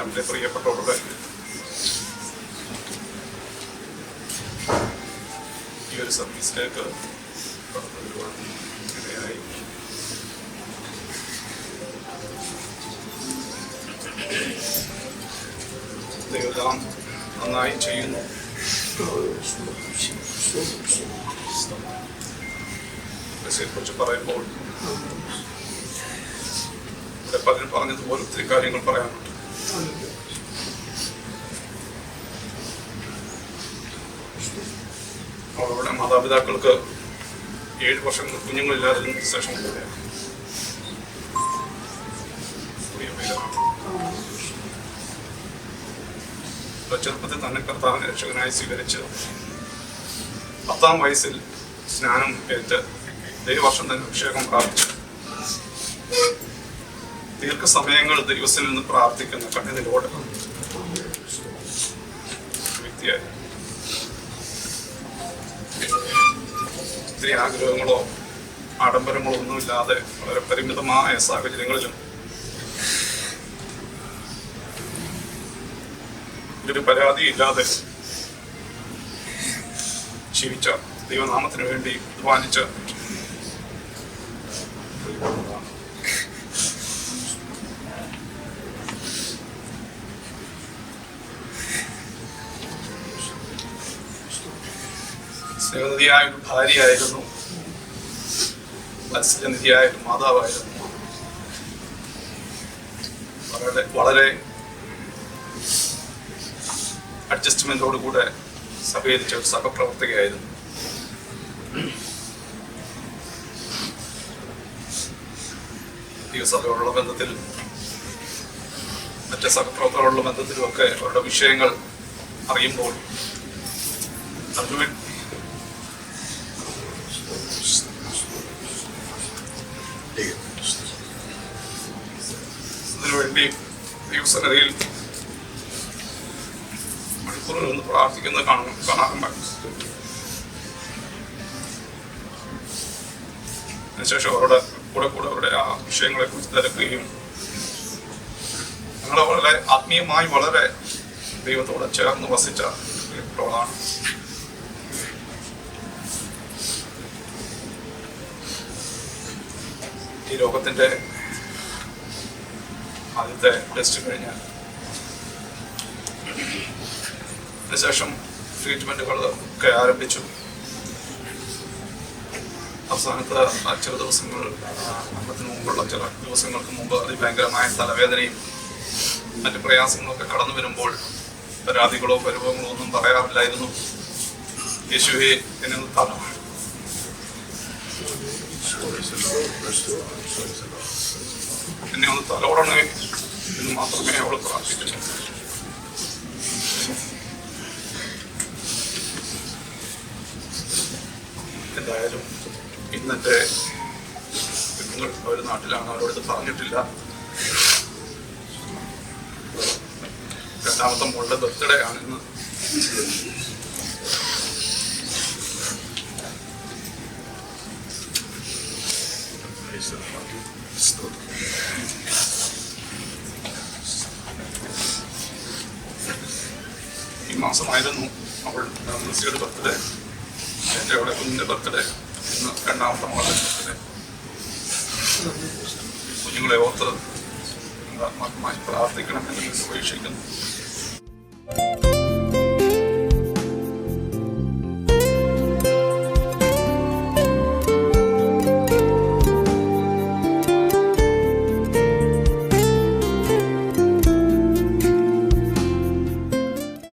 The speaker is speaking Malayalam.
എന്റെ പ്രിയപ്പെട്ടവരുടെ ഈ ഒരു സർവീസിലേക്ക് ഇടയായി. ദൈവം നന്നായി ചെയ്യുന്നു. കുറിച്ച് പറയുമ്പോൾ ഇവിടെ പറഞ്ഞതുപോലെ ഒത്തിരി കാര്യങ്ങൾ പറയാനുണ്ട്. അവളുടെ മാതാപിതാക്കൾക്ക് ഏഴ് വർഷം കുഞ്ഞുങ്ങളില്ലാതിരുന്ന ശേഷം ചെറുപ്പത്തിൽ തന്നെ കർത്താവിനെ രക്ഷകനായി സ്വീകരിച്ച് പത്താം വയസ്സിൽ സ്നാനം ഏറ്റ് ദൈവവർഷം തന്നെ അഭിഷേകം പ്രാപിച്ചു. ദീർഘസമയങ്ങൾ ദിവസം നിന്ന് പ്രാർത്ഥിക്കുന്ന വ്യക്തിയായി. ഒത്തിരി ആഗ്രഹങ്ങളോ ആഡംബരങ്ങളോ ഒന്നുമില്ലാതെ വളരെ പരിമിതമായ സാഹചര്യങ്ങളിലും ഒരു പരാതിയില്ലാതെ ജീവിച്ച ദൈവനാമത്തിന് വേണ്ടി അധ്വാനിച്ച സ്നേഹനിധിയായ ഭാര്യയായിരുന്നു. മത്സ്യനിധിയായ ഒരു മാതാവായിരുന്നു. വളരെ വളരെ അഡ്ജസ്റ്റ്മെന്റോടുകൂടെ സഹകരിച്ച ഒരു സഹപ്രവർത്തകയായിരുന്നു. ദിവസത്തോടുള്ള ബന്ധത്തിൽ മറ്റ് സഹപ്രവർത്തകരോടുള്ള ബന്ധത്തിലുമൊക്കെ അവരുടെ വിഷയങ്ങൾ അറിയുമ്പോൾ അതിനുവേണ്ടി അതിനുവേണ്ടി ദൈവസന്നതിയിൽ മണിക്കൂറിൽ നിന്ന് പ്രാർത്ഥിക്കുന്നത് കാണാൻ കാണാറുണ്ട് അതിനുശേഷം അവരുടെ കൂടെ കൂടെ അവരുടെ ആ വിഷയങ്ങളെ കുറിച്ച് തിരക്കുകയും ഞങ്ങളെ വളരെ ആത്മീയമായി വളരെ ദൈവത്തോടെ ചേർന്ന് വസിച്ച പ്രിയപ്പെട്ടവളാണ് ഈ രോഗത്തിന്റെ ആദ്യത്തെ ടെസ്റ്റ് കഴിഞ്ഞാൽ അതിനുശേഷം ട്രീറ്റ്മെന്റുകൾ ഒക്കെ ആരംഭിച്ചു. അവസാനത്തെ ചില ദിവസങ്ങൾ മരണത്തിന് മുമ്പുള്ള ചില ദിവസങ്ങൾക്ക് മുമ്പ് അതിഭയങ്കരമായ തലവേദനയും മറ്റ് പ്രയാസങ്ങളൊക്കെ കടന്നു വരുമ്പോൾ പരാതികളോ പരിഭവങ്ങളോ ഒന്നും പറയാറില്ലായിരുന്നു. യേശുവെ എന്നെ തല എന്നെ ഒന്ന് തലോടണമേ എന്ന് മാത്രമേ അവൾ പ്രാർത്ഥിക്കുന്നു എന്തായാലും ഇന്നത്തെ നിങ്ങൾ ഒരു നാട്ടിലാണ് അവരോട് പറഞ്ഞിട്ടില്ല. രണ്ടാമത്തെ മോളുടെ ബർത്ത്ഡേ ആണെന്ന് Thank ഇന്ന് ഈ മാസമായിരുന്നു അവൾ മിസ്സിയുടെ ബർത്ത്ഡേ. എന്റെ അവിടെ കുഞ്ഞിന്റെ ബർത്ത്ഡേ ഇന്ന് രണ്ടാമത്തെ മകളുടെ ബർത്ത്ഡേ. കുഞ്ഞുങ്ങളെ ഓർത്ത് പ്രാർത്ഥിക്കണം എന്ന് ഉപേക്ഷിക്കുന്നു.